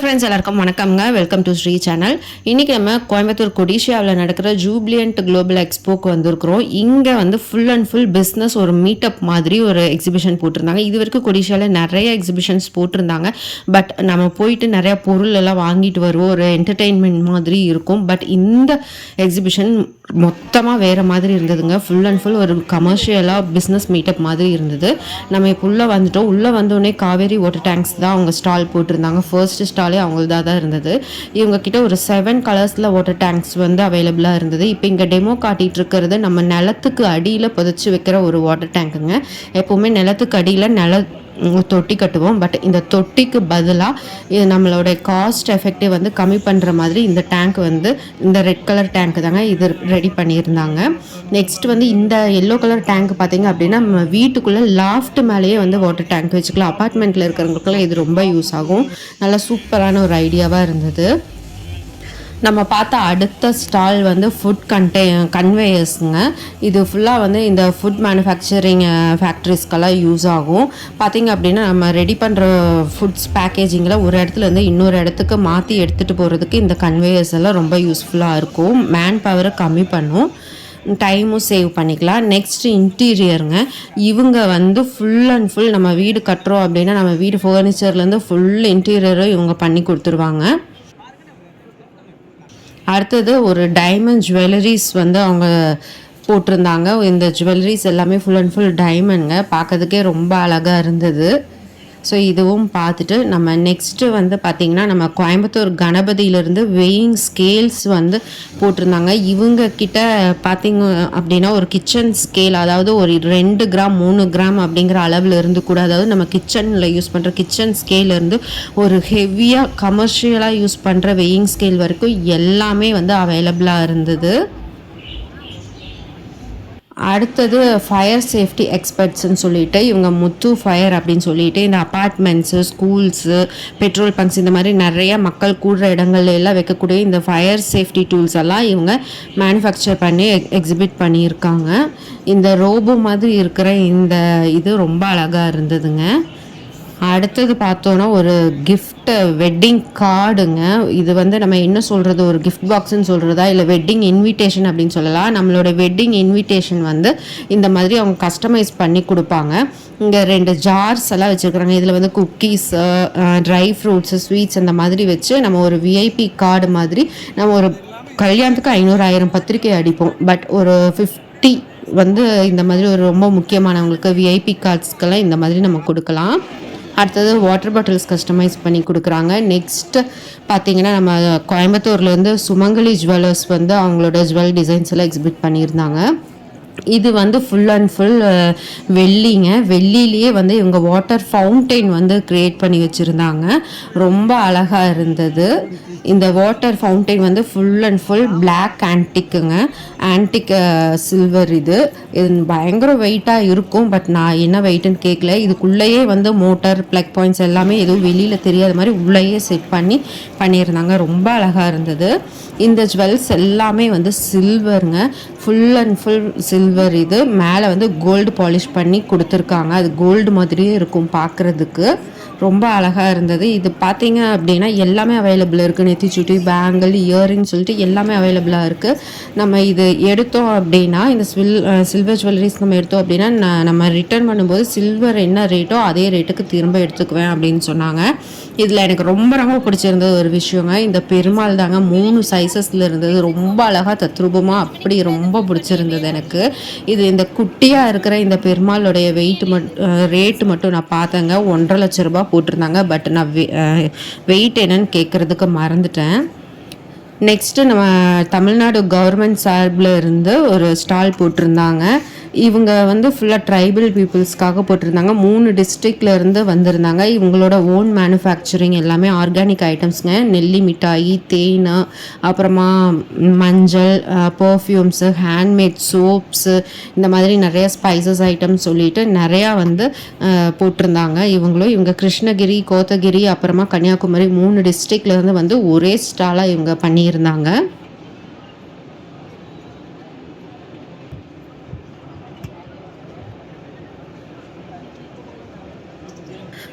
Friends எல்லாருக்கும் வணக்கம்ங்க. Welcome to Sri channel இன்றைக்கி நம்ம கோயம்புத்தூர் கொடிஷியாவில் நடக்கிற ஜூப்ளியன்ட் குளோபல் எக்ஸ்போக்கு வந்திருக்கிறோம். இங்கே வந்து ஃபுல் அண்ட் ஃபுல் பிஸ்னஸ் ஒரு மீட்டப் மாதிரி ஒரு எக்ஸிபிஷன் போட்டிருந்தாங்க. இது வரைக்கும் கொடிஷியாவில் நிறைய எக்ஸிபிஷன்ஸ் போட்டிருந்தாங்க. பட் நம்ம போயிட்டு நிறையா பொருள் எல்லாம் வாங்கிட்டு வருவோம். ஒரு என்டர்டெயின்மெண்ட் மாதிரி இருக்கும். பட் இந்த எக்ஸிபிஷன் மொத்தமாக வேறு மாதிரி இருந்ததுங்க. ஃபுல் அண்ட் ஃபுல் ஒரு கமர்ஷியலாக பிஸ்னஸ் மீட்டப் மாதிரி இருந்தது. நம்ம இப்போ உள்ளே வந்துட்டோம். உள்ளே வந்தோடனே காவேரி வாட்டர் டேங்க்ஸ் தான் அவங்க ஸ்டால் போட்டிருந்தாங்க. ஃபர்ஸ்ட் ஸ்டாலே அவங்களதாக தான் இருந்தது. இவங்கக்கிட்ட ஒரு செவன் கலர்ஸில் வாட்டர் டேங்க்ஸ் வந்து அவைலபிளாக இருந்தது. இப்போ இங்கே டெமோ காட்டிகிட்டு இருக்கிறது நம்ம நிலத்துக்கு அடியில் புதைச்சி வைக்கிற ஒரு வாட்டர் டேங்க்குங்க எப்போவுமே நிலத்துக்கு அடியில் நில தொட்டி கட்டுவோம். பட் இந்த தொட்டிக்கு பதிலாக இது நம்மளோட காஸ்ட் எஃபெக்டிவ் வந்து கம்மி பண்ணுற மாதிரி இந்த டேங்க் வந்து இந்த ரெட் கலர் டேங்க் தாங்க இது ரெடி பண்ணியிருந்தாங்க. நெக்ஸ்ட் வந்து இந்த எல்லோ கலர் டேங்க் பார்த்தீங்க அப்படின்னா நம்ம வீட்டுக்குள்ளே லாஃப்ட் மேலேயே வந்து வாட்டர் டேங்க் வச்சுக்கலாம். அப்பார்ட்மெண்ட்டில் இருக்கிறவங்களுக்குலாம் இது ரொம்ப யூஸ் ஆகும். நல்லா சூப்பரான ஒரு ஐடியாவாக இருந்தது. நம்ம பார்த்த அடுத்த ஸ்டால் வந்து ஃபுட் கண்டே கன்வேயர்ஸுங்க இது ஃபுல்லாக வந்து இந்த ஃபுட் மேனுஃபேக்சரிங் ஃபேக்ட்ரிஸ்க்கெல்லாம் யூஸ் ஆகும். பார்த்திங்க அப்படின்னா நம்ம ரெடி பண்ணுற ஃபுட்ஸ் பேக்கேஜிங்கில் ஒரு இடத்துல இருந்து இன்னொரு இடத்துக்கு மாற்றி எடுத்துகிட்டு போகிறதுக்கு இந்த கன்வேயர்ஸ் எல்லாம் ரொம்ப யூஸ்ஃபுல்லாக இருக்கும். மேன் பவரை கம்மி பண்ணும். டைமும் சேவ் பண்ணிக்கலாம். நெக்ஸ்ட் இன்டீரியருங்க இவங்க வந்து ஃபுல் அண்ட் ஃபுல் நம்ம வீடு கட்டுறோம் அப்படின்னா நம்ம வீடு ஃபர்னிச்சர்லேருந்து ஃபுல் இன்டீரியரும் இவங்க பண்ணி கொடுத்துருவாங்க. அடுத்தது ஒரு டைமண்ட் ஜுவல்லரிஸ் வந்து அவங்க போட்டிருந்தாங்க. இந்த ஜுவல்லரிஸ் எல்லாமே ஃபுல் அண்ட் ஃபுல் டைமண்ட்ங்க பார்க்கறதுக்கே ரொம்ப அழகாக இருந்தது. ஸோ இதுவும் பார்த்துட்டு நம்ம நெக்ஸ்ட்டு வந்து பார்த்திங்கன்னா நம்ம கோயம்புத்தூர் கணபதியிலேருந்து வெயிங் ஸ்கேல்ஸ் வந்து போட்டிருந்தாங்க. இவங்க கிட்ட பார்த்திங்க அப்படின்னா ஒரு கிச்சன் ஸ்கேல் அதாவது ஒரு ரெண்டு கிராம் மூணு கிராம் அப்படிங்கிற அளவில் இருந்து கூட அதாவது நம்ம கிச்சனில் யூஸ் பண்ணுற கிச்சன் ஸ்கேலேருந்து ஒரு ஹெவியாக கமர்ஷியலாக யூஸ் பண்ணுற வெயிங் ஸ்கேல் வரைக்கும் எல்லாமே வந்து அவைலபிளாக இருந்தது. அடுத்தது ஃபயர் சேஃப்டி எக்ஸ்பர்ட்ஸ்ன்னு சொல்லிட்டு இவங்க முத்து ஃபயர் அப்படின்னு சொல்லிட்டு இந்த அப்பார்ட்மெண்ட்ஸு ஸ்கூல்ஸு பெட்ரோல் பங்க்ஸ் இந்த மாதிரி நிறைய மக்கள் கூடுற இடங்கள்ல எல்லாம் வைக்கக்கூடிய இந்த ஃபயர் சேஃப்டி டூல்ஸ் எல்லாம் இவங்க மேனுஃபேக்சர் பண்ணி எக்ஸிபிட் பண்ணியிருக்காங்க. இந்த ரோபோ மாதிரி இருக்கிற இந்த இது ரொம்ப அழகாக இருந்ததுங்க. அடுத்தது பார்த்தோன்னா ஒரு கிஃப்ட் வெட்டிங் கார்டுங்க இது வந்து நம்ம என்ன சொல்கிறது ஒரு கிஃப்ட் பாக்ஸ்ன்னு சொல்கிறதா இல்லை வெட்டிங் இன்விடேஷன் அப்படின்னு சொல்லலாம். நம்மளோட வெட்டிங் இன்விடேஷன் வந்து இந்த மாதிரி அவங்க கஸ்டமைஸ் பண்ணி கொடுப்பாங்க. இங்கே ரெண்டு ஜார்ஸ் எல்லாம் வச்சுருக்குறாங்க. இதில் வந்து குக்கீஸு ட்ரை ஃப்ரூட்ஸு ஸ்வீட்ஸ் அந்த மாதிரி வச்சு நம்ம ஒரு விஐபி கார்டு மாதிரி நம்ம ஒரு கல்யாணத்துக்கு ஐநூறு ஆயிரம் பத்திரிக்கை அடிப்போம். பட் ஒரு ஃபிஃப்டி வந்து இந்த மாதிரி ஒரு ரொம்ப முக்கியமானவங்களுக்கு விஐபி கார்ட்ஸ்க்கெல்லாம் இந்த மாதிரி நம்ம கொடுக்கலாம். அடுத்தது வாட்டர் பாட்டில்ஸ் கஸ்டமைஸ் பண்ணி கொடுக்குறாங்க. நெக்ஸ்ட் பார்த்தீங்கன்னா நம்ம கோயம்புத்தூர்லேருந்து சுமங்கலி ஜுவல்லர்ஸ் வந்து அவங்களோட ஜுவல் டிசைன்ஸ் எல்லாம் எக்ஸிபிட் பண்ணியிருந்தாங்க. இது வந்து ஃபுல் அண்ட் ஃபுல் வெள்ளிங்க. வெள்ளிலேயே வந்து இவங்க வாட்டர் ஃபவுண்டெயின் வந்து க்ரியேட் பண்ணி வச்சுருந்தாங்க. ரொம்ப அழகாக இருந்தது. இந்த வாட்டர் ஃபவுண்டைன் வந்து ஃபுல் அண்ட் ஃபுல் பிளாக் ஆன்டிக்குங்க ஆன்டிக் சில்வர் இது. இது பயங்கர வெயிட்டாக இருக்கும் பட் நான் என்ன வெயிட்டுன்னு கேட்கல இதுக்குள்ளேயே வந்து மோட்டர் ப்ளக் பாயிண்ட்ஸ் எல்லாமே எதுவும் வெளியில் தெரியாத மாதிரி உள்ளேயே செட் பண்ணி பண்ணியிருந்தாங்க. ரொம்ப அழகாக இருந்தது. இந்த ஜுவல்ஸ் எல்லாமே வந்து சில்வருங்க ஃபுல் அண்ட் ஃபுல் சில்வர் இது. மேலே வந்து கோல்டு பாலிஷ் பண்ணி கொடுத்துருக்காங்க. அது கோல்டு மாதிரியே இருக்கும் பார்க்குறதுக்கு ரொம்ப அழகாக இருந்தது. இது பார்த்தீங்க அப்படின்னா எல்லாமே அவைலபிள் இருக்குது நெத்திச்சுட்டி பேங்கிள் இயரிங் சொல்லிட்டு எல்லாமே அவைலபிளாக இருக்குது நம்ம இது எடுத்தோம் அப்படின்னா இந்த ஸ்வில் சில்வர் ஜுவல்லரிஸ் நம்ம எடுத்தோம் அப்படின்னா நம்ம ரிட்டர்ன் பண்ணும்போது சில்வர் என்ன ரேட்டோ அதே ரேட்டுக்கு திரும்ப எடுத்துக்குவேன் அப்படின்னு சொன்னாங்க. இதில் எனக்கு ரொம்ப ரொம்ப பிடிச்சிருந்தது ஒரு விஷயங்க. இந்த பெருமாள் தாங்க மூணு சைஸஸில் இருந்தது. ரொம்ப அழகாக தத்ரூபமாக அப்படி ரொம்ப பிடிச்சிருந்தது எனக்கு. இது இந்த குட்டியாக இருக்கிற இந்த பெருமாளுடைய வெயிட் மட் ரேட்டு மட்டும் நான் பார்த்தேங்க. ஒன்றரை லட்ச ரூபா போட்டிருந்தாங்க. பட் நான் வெயிட் என்னன்னு கேட்குறதுக்கு மறந்துட்டேன். நெக்ஸ்ட்டு நம்ம தமிழ்நாடு கவர்மெண்ட் சார்பில் இருந்து ஒரு ஸ்டால் போட்டிருந்தாங்க. இவங்க வந்து ஃபுல்லாக ட்ரைபல் பீப்புள்ஸ்க்காக போட்டிருந்தாங்க. மூணு டிஸ்ட்ரிக்டில் இருந்து வந்திருந்தாங்க. இவங்களோட ஓன் மேனுஃபேக்சரிங் எல்லாமே ஆர்கானிக் ஐட்டம்ஸுங்க நெல்லி மிட்டாயி தேன் அப்புறமா மஞ்சள் பர்ஃப்யூம்ஸு ஹேண்ட்மேட் சோப்ஸு இந்த மாதிரி நிறைய ஸ்பைசஸ் ஐட்டம்ஸ் சொல்லிட்டு நிறையா வந்து போட்டிருந்தாங்க. இவங்களும் இவங்க கிருஷ்ணகிரி கோத்தகிரி அப்புறமா கன்னியாகுமரி மூணு டிஸ்ட்ரிக்ட்லேருந்து வந்து ஒரே ஸ்டாலாக இவங்க பண்ணியிருந்தாங்க.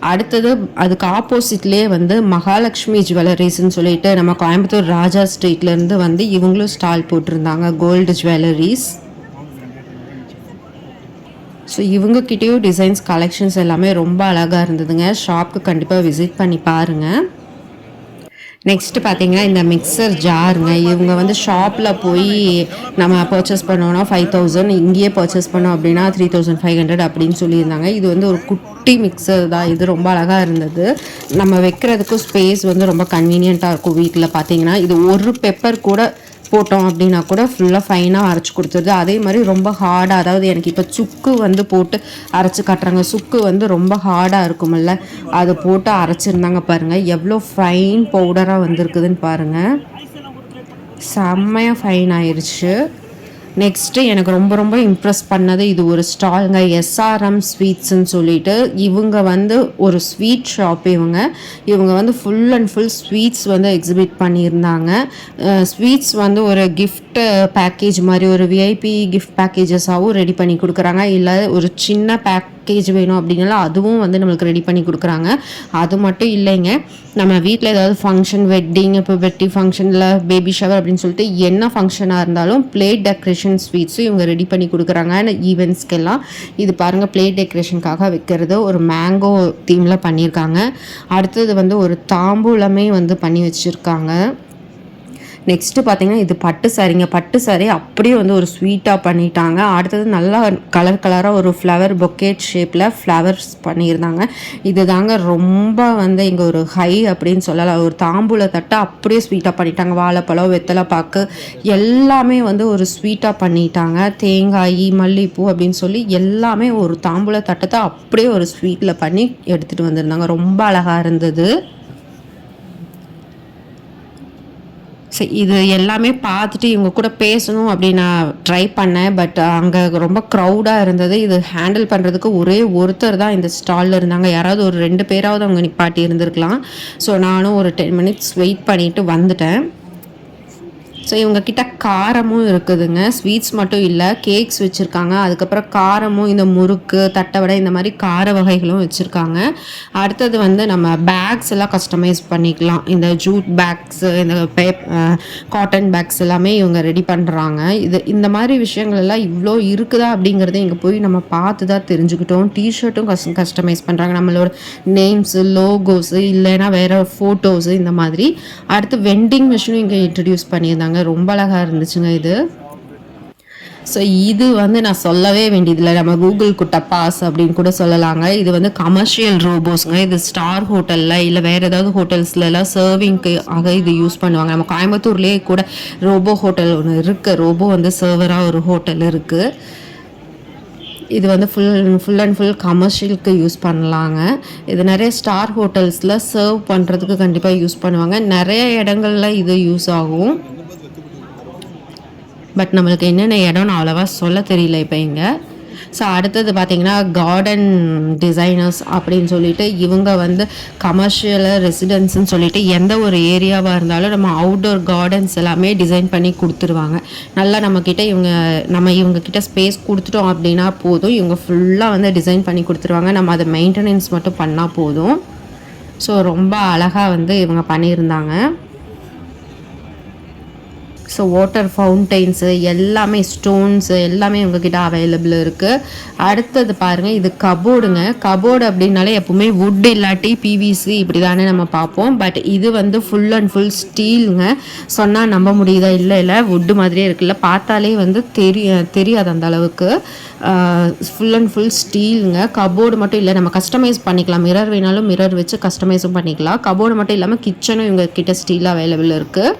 அடுத்தது அதுக்கு ஆப்போசிட்லேயே வந்து மகாலட்சுமி ஜுவல்லரிஸ்ன்னு சொல்லிட்டு நம்ம கோயம்புத்தூர் ராஜா ஸ்ட்ரீட்லேருந்து வந்து இவங்களும் ஸ்டால் போட்டிருந்தாங்க கோல்டு ஜுவல்லரிஸ் ஸோ இவங்கக்கிட்டேயும் டிசைன்ஸ் கலெக்ஷன்ஸ் எல்லாமே ரொம்ப அழகாக இருந்ததுங்க. ஷாப்புக்கு கண்டிப்பாக விசிட் பண்ணி பாருங்கள் நெக்ஸ்ட்டு பார்த்தீங்கன்னா இந்த மிக்சர் ஜாருங்க இவங்க வந்து ஷாப்பில் போய் நம்ம பர்ச்சேஸ் பண்ணோன்னா ஃபைவ் தௌசண்ட் இங்கேயே பர்ச்சேஸ் பண்ணோம் அப்படின்னா த்ரீ தௌசண்ட் ஃபைவ் ஹண்ட்ரட் அப்படின்னு சொல்லியிருந்தாங்க. இது வந்து ஒரு குட்டி மிக்சர் தான். இது ரொம்ப அழகாக இருந்தது. நம்ம வைக்கிறதுக்கும் ஸ்பேஸ் வந்து ரொம்ப கன்வீனியண்ட்டாக இருக்கும் வீட்டில் பார்த்தீங்கன்னா இது ஒரு பெப்பர் கூட போட்டோம் அப்படின்னா கூட ஃபுல்லாக ஃபைனாக அரைச்சி கொடுத்துருது. அதே மாதிரி ரொம்ப ஹார்டாக அதாவது எனக்கு இப்போ சுக்கு வந்து போட்டு அரைச்சி காட்டுறாங்க. சுக்கு வந்து ரொம்ப ஹார்டாக இருக்குமில்ல அதை போட்டு அரைச்சிருந்தாங்க பாருங்கள் எவ்வளோ ஃபைன் பவுடராக வந்திருக்குதுன்னு பாருங்கள் செம்மையாக ஃபைன் ஆயிடுச்சு நெக்ஸ்ட்டு எனக்கு ரொம்ப ரொம்ப இம்ப்ரெஸ் பண்ணது இது ஒரு ஸ்டாலுங்க எஸ்ஆர்எம் ஸ்வீட்ஸ்ன்னு சொல்லிட்டு. இவங்க வந்து ஒரு ஸ்வீட் ஷாப் இவங்க. இவங்க வந்து ஃபுல் அண்ட் ஃபுல் ஸ்வீட்ஸ் வந்து எக்ஸிபிட் பண்ணியிருந்தாங்க. ஸ்வீட்ஸ் வந்து ஒரு கிஃப்ட் பேக்கேஜ் மாதிரி ஒரு விஐபி கிஃப்ட் பேக்கேஜஸாகவும் ரெடி பண்ணி கொடுக்குறாங்க. இல்லை ஒரு சின்ன பேக் பேக்கேஜ் வேணும் அப்படின்னால அதுவும் வந்து நம்மளுக்கு ரெடி பண்ணி கொடுக்குறாங்க. அது மட்டும் இல்லைங்க. நம்ம வீட்டில் ஏதாவது ஃபங்க்ஷன் வெட்டிங் இப்போ வெட்டி ஃபங்க்ஷனில் பேபி ஷவர் அப்படின்னு சொல்லிட்டு என்ன ஃபங்க்ஷனாக இருந்தாலும் பிளேட் டெக்கரேஷன் ஸ்வீட்ஸும் இவங்க ரெடி பண்ணி கொடுக்குறாங்க. ஈவெண்ட்ஸ்க்கெல்லாம் இது பாருங்கள் பிளேட் டெக்கரேஷனுக்காக வைக்கிறது ஒரு மேங்கோ தீமில் பண்ணியிருக்காங்க. அடுத்தது வந்து ஒரு தாம்பூலமே வந்து பண்ணி வச்சுருக்காங்க. நெக்ஸ்ட்டு பார்த்தீங்கன்னா இது பட்டு சாரீங்க பட்டு சாரீ அப்படியே வந்து ஒரு ஸ்வீட்டாக பண்ணிட்டாங்க. அடுத்தது நல்லா கலர் கலராக ஒரு ஃப்ளவர் பொக்கேட் ஷேப்பில் ஃப்ளவர்ஸ் பண்ணியிருந்தாங்க. இது தாங்க ரொம்ப வந்து இங்கே ஒரு ஹை அப்படின்னு சொல்லலாம். ஒரு தாம்பூல தட்டை அப்படியே ஸ்வீட்டாக பண்ணிட்டாங்க. வாழைப்பழம் வெத்தலை பாக்கு எல்லாமே வந்து ஒரு ஸ்வீட்டாக பண்ணிட்டாங்க. தேங்காய் மல்லிகைப்பூ அப்படின்னு சொல்லி எல்லாமே ஒரு தாம்பூல தட்டத்தை அப்படியே ஒரு ஸ்வீட்டில் பண்ணி எடுத்துகிட்டு வந்திருந்தாங்க. ரொம்ப அழகாக இருந்தது. சரி இது எல்லாமே பார்த்துட்டு இவங்க கூட பேசணும் அப்படின்னு நான் ட்ரை பண்ணேன். பட் அங்கே ரொம்ப க்ரௌடாக இருந்தது. இது ஹேண்டில் பண்ணுறதுக்கு ஒரே ஒருத்தர் தான் இந்த ஸ்டாலில் இருந்தாங்க. யாராவது ஒரு ரெண்டு பேராவது அவங்க நிப்பாட்டி இருந்திருக்கலாம். ஸோ நானும் ஒரு டென் மினிட்ஸ் வெயிட் பண்ணிவிட்டு வந்துட்டேன். ஸோ இவங்கக்கிட்ட காரமும் இருக்குதுங்க. ஸ்வீட்ஸ் மட்டும் இல்லை கேக்ஸ் வச்சுருக்காங்க. அதுக்கப்புறம் காரமும் இந்த முறுக்கு தட்டை இந்த மாதிரி கார வகைகளும் வச்சுருக்காங்க. அடுத்தது வந்து நம்ம பேக்ஸ் எல்லாம் கஸ்டமைஸ் பண்ணிக்கலாம். இந்த ஜூட் பேக்ஸ் இந்த பே காட்டன் பேக்ஸ் எல்லாமே இவங்க ரெடி பண்ணுறாங்க இது இந்த மாதிரி விஷயங்கள் எல்லாம் இவ்வளோ இருக்குதா அப்படிங்கிறத இங்கே போய் நம்ம பார்த்து தான் தெரிஞ்சுக்கிட்டோம். டிஷர்ட்டும் கஸ் கஸ்டமைஸ் பண்ணுறாங்க நம்மளோட நேம்ஸு லோகோஸு இல்லைன்னா வேறு ஃபோட்டோஸு இந்த மாதிரி. அடுத்து வெண்டிங் மிஷினும் இங்கே இன்ட்ரடியூஸ் பண்ணியிருந்தாங்க. ரொம்ப அழகாக இருந்துச்சுங்க இது. ஸோ இது வந்து நான் சொல்லவே வேண்டியதில்லை. நம்ம கூகுள் குட்டப்பாஸ் பாஸ் அப்படின்னு கூட சொல்லலாங்க. இது வந்து கமர்ஷியல் ரோபோஸ்ங்க இது ஸ்டார் ஹோட்டலில் இல்லை வேறு ஏதாவது ஹோட்டல்ஸ்லலாம் சர்விங்க்கு ஆக இது யூஸ் பண்ணுவாங்க. நம்ம கோயம்புத்தூர்லேயே கூட ரோபோ ஹோட்டல் ஒன்று இருக்குது ரோபோ வந்து சர்வராக ஒரு ஹோட்டல் இருக்குது இது வந்து ஃபுல் ஃபுல் அண்ட் ஃபுல் கமர்ஷியலுக்கு யூஸ் பண்ணலாங்க. இது நிறைய ஸ்டார் ஹோட்டல்ஸில் சர்வ் பண்ணுறதுக்கு கண்டிப்பாக யூஸ் பண்ணுவாங்க. நிறைய இடங்களில் இது யூஸ் ஆகும். பட் நம்மளுக்கு என்னென்ன இடம்னு அவ்வளோவா சொல்ல தெரியல இப்போ இங்கே. ஸோ அடுத்தது பார்த்திங்கன்னா கார்டன் டிசைனர்ஸ் அப்படின்னு சொல்லிட்டு இவங்க வந்து கமர்ஷியல் ரெசிடென்ஸ்னு சொல்லிட்டு எந்த ஒரு ஏரியாவாக இருந்தாலும் நம்ம அவுட்டோர் கார்டன்ஸ் எல்லாமே டிசைன் பண்ணி கொடுத்துருவாங்க. நல்லா நம்மக்கிட்ட இவங்க நம்ம இவங்கக்கிட்ட ஸ்பேஸ் கொடுத்துட்டோம் அப்படின்னா போதும். இவங்க ஃபுல்லாக வந்து டிசைன் பண்ணி கொடுத்துருவாங்க. நம்ம அதை மெயின்டெனன்ஸ் மட்டும் பண்ணால் போதும். ஸோ ரொம்ப அழகாக வந்து இவங்க பண்ணியிருந்தாங்க. ஸோ வாட்டர் ஃபவுண்டைன்ஸு எல்லாமே ஸ்டோன்ஸு எல்லாமே உங்ககிட்ட அவைலபிள் இருக்குது அடுத்தது பாருங்கள் இது கபோர்டுங்க கபோர்டு அப்படின்னாலே எப்போவுமே வுட் இல்லாட்டி பிவிசி இப்படி தானே நம்ம பார்ப்போம். பட் இது வந்து ஃபுல் அண்ட் ஃபுல் ஸ்டீலுங்க சொன்னால் நம்ப முடியுதா? இல்லை இல்லை. வுட்டு மாதிரியே இருக்குல்ல. பார்த்தாலே வந்து தெரிய தெரியாது அந்த அளவுக்கு. ஃபுல் அண்ட் ஃபுல் ஸ்டீலுங்க கபோர்டு மட்டும் இல்லை நம்ம கஸ்டமைஸ் பண்ணிக்கலாம். மிரர் வேணாலும் மிரர் வச்சு கஸ்டமைஸும் பண்ணிக்கலாம். கபோர்டு மட்டும் இல்லாமல் கிச்சனும் இவங்க கிட்ட ஸ்டீல் அவைலபிள் இருக்குது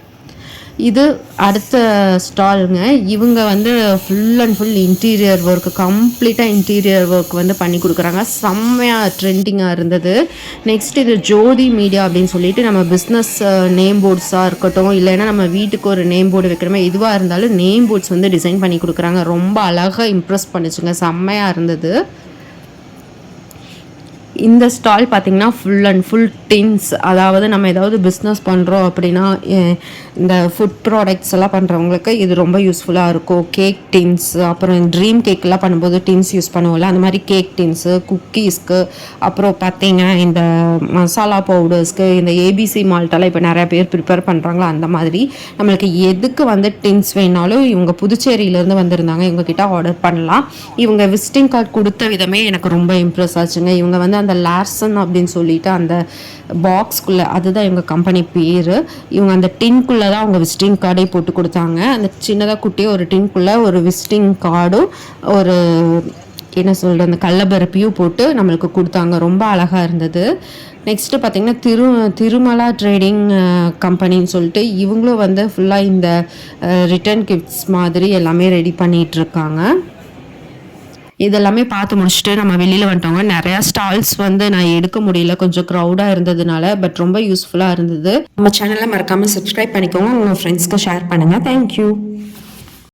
இது அடுத்த ஸ்டாலுங்க. இவங்க வந்து full and full interior work கம்ப்ளீட்டாக இன்டீரியர் ஒர்க் வந்து பண்ணி கொடுக்குறாங்க. செம்மையாக ட்ரெண்டிங்காக இருந்தது. நெக்ஸ்ட் இது ஜோதி மீடியா அப்படின்னு சொல்லிட்டு நம்ம பிஸ்னஸ் நேம் போர்ட்ஸாக இருக்கட்டும் இல்லைன்னா நம்ம வீட்டுக்கு ஒரு நேம் போர்டு வைக்கிறோமே எதுவாக இருந்தாலும் நேம் போர்ட்ஸ் வந்து டிசைன் பண்ணி கொடுக்குறாங்க. ரொம்ப அழகாக இம்ப்ரெஸ் பண்ணிச்சுங்க. செம்மையாக இருந்தது. இந்த ஸ்டால் பார்த்தீங்கன்னா ஃபுல் அண்ட் ஃபுல் டின்ஸ் அதாவது நம்ம ஏதாவது பிஸ்னஸ் பண்ணுறோம் அப்படின்னா இந்த ஃபுட் ப்ராடக்ட்ஸ் எல்லாம் பண்ணுறவங்களுக்கு இது ரொம்ப யூஸ்ஃபுல்லாக இருக்கும். கேக் டின்ஸ் அப்புறம் ட்ரீம் கேக்லாம் பண்ணும்போது டின்ஸ் யூஸ் பண்ணுவோம்ல அந்த மாதிரி கேக் டின்ஸு குக்கீஸ்க்கு அப்புறம் பார்த்தீங்க இந்த மசாலா பவுடர்ஸ்க்கு இந்த ஏபிசி மால்ட்டெல்லாம் இப்போ நிறையா பேர் ப்ரிப்பேர் பண்ணுறாங்களோ அந்த மாதிரி. நம்மளுக்கு எதுக்கு வந்து டின்ஸ் வேணாலும் இவங்க புதுச்சேரியிலேருந்து வந்திருந்தாங்க இவங்க கிட்ட ஆர்டர் பண்ணலாம். இவங்க விசிட்டிங் கார்டு கொடுத்த விதமே எனக்கு ரொம்ப இம்ப்ரெஸ் ஆச்சுங்க. இவங்க வந்து அந்த லார்சன் அப்படின்னு சொல்லிட்டு அந்த பாக்ஸ்குள்ளே அதுதான் இவங்க கம்பெனி பேர். இவங்க அந்த டின்குள்ளே தான் அவங்க விசிட்டிங் கார்டே போட்டு கொடுத்தாங்க. அந்த சின்னதாக குட்டியே ஒரு டின்குள்ளே ஒரு விசிட்டிங் கார்டும் ஒரு என்ன சொல்கிறது அந்த கடலபரப்பியும் போட்டு நம்மளுக்கு கொடுத்தாங்க. ரொம்ப அழகாக இருந்தது. நெக்ஸ்ட்டு பார்த்தீங்கன்னா திரு திருமலா ட்ரேடிங் கம்பெனின்னு சொல்லிட்டு இவங்களும் வந்து ஃபுல்லாக இந்த ரிட்டர்ன் கிஃப்ட்ஸ் மாதிரி எல்லாமே ரெடி பண்ணிகிட்ருக்காங்க இருக்காங்க. இதெல்லாமே பார்த்து முடிச்சுட்டு நம்ம வெளியில் வந்துட்டோங்க. நிறையா ஸ்டால்ஸ் வந்து நான் எடுக்க முடியல. கொஞ்சம் க்ரௌடாக இருந்ததுனால பட் ரொம்ப யூஸ்ஃபுல்லாக இருந்தது. நம்ம சேனலை மறக்காமல் சப்ஸ்கிரைப் பண்ணிக்கோங்க. உங்கள் ஃப்ரெண்ட்ஸ்க்கு ஷேர் பண்ணுங்கள் தேங்க்யூ